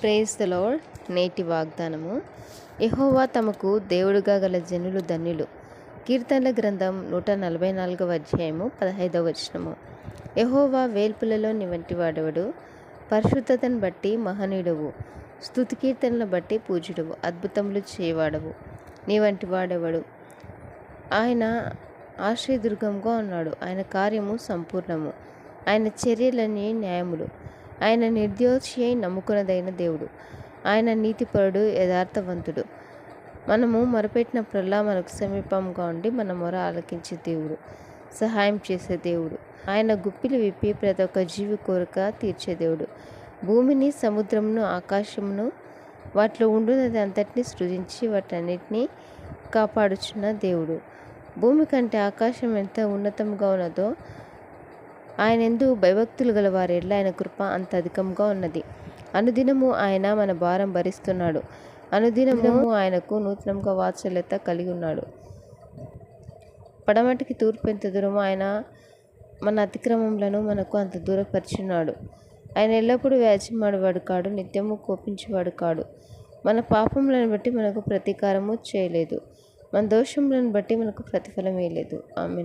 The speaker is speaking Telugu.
ప్రేజ్ ద లార్డ్ నేటి వాగ్దానము. ఎహోవా తమకు దేవుడుగా గల జనులు ధన్యులు. కీర్తనల గ్రంథం నూట నలభై నాలుగవ అధ్యాయము పదహైదవ వచనము. ఎహోవా వేల్పులలో నీ వంటి వాడవడు? పరిశుద్ధతను బట్టి మహనీయుడవు. స్తుతి కీర్తనలు బట్టి పూజుడవు అద్భుతములు చేయవాడవు. నీ వంటి వాడెవడు? ఆయన ఆశ్రయదుర్గంగా ఉన్నాడు. ఆయన కార్యము సంపూర్ణము. ఆయన చర్యలన్నీ న్యాయములు. ఆయన నిర్దోషి అయి నమ్ముకున్నదైన దేవుడు. ఆయన నీతిపరుడు యథార్థవంతుడు. మనము మొరపెట్టినప్పుడల్లా మనకు సమీపంగా ఉండి మన మొర ఆలకించే దేవుడు సహాయం చేసే దేవుడు. ఆయన గుప్పిలు విప్పి ప్రతి ఒక్క జీవి కోరిక తీర్చే దేవుడు. భూమిని సముద్రమును ఆకాశమును వాటిలో ఉండున్నది అంతటిని సృజించి వాటన్నిటిని కాపాడుచున్న దేవుడు. భూమి కంటే ఆకాశం ఎంత ఉన్నతంగా ఉన్నదో ఆయన ఎందు భయభక్తులు గల వారి ఎడ్ల ఆయన కృప అంత అధికంగా ఉన్నది. అనుదినము ఆయన మన భారం భరిస్తున్నాడు. అనుదినము ఆయనకు నూతనంగా వాత్సల్యత కలిగి ఉన్నాడు. పడమటికి తూర్పు ఎంత దూరమో ఆయన మన అతిక్రమములను మనకు అంత దూరపరిచున్నాడు ఆయన ఎల్లప్పుడూ వ్యాజ్యమాడేవాడు కాడు నిత్యము కోపించేవాడు కాడు. మన పాపములను బట్టి మనకు ప్రతీకారము చేయలేదు. మన దోషములను బట్టి మనకు ప్రతిఫలం లేదు. ఆమె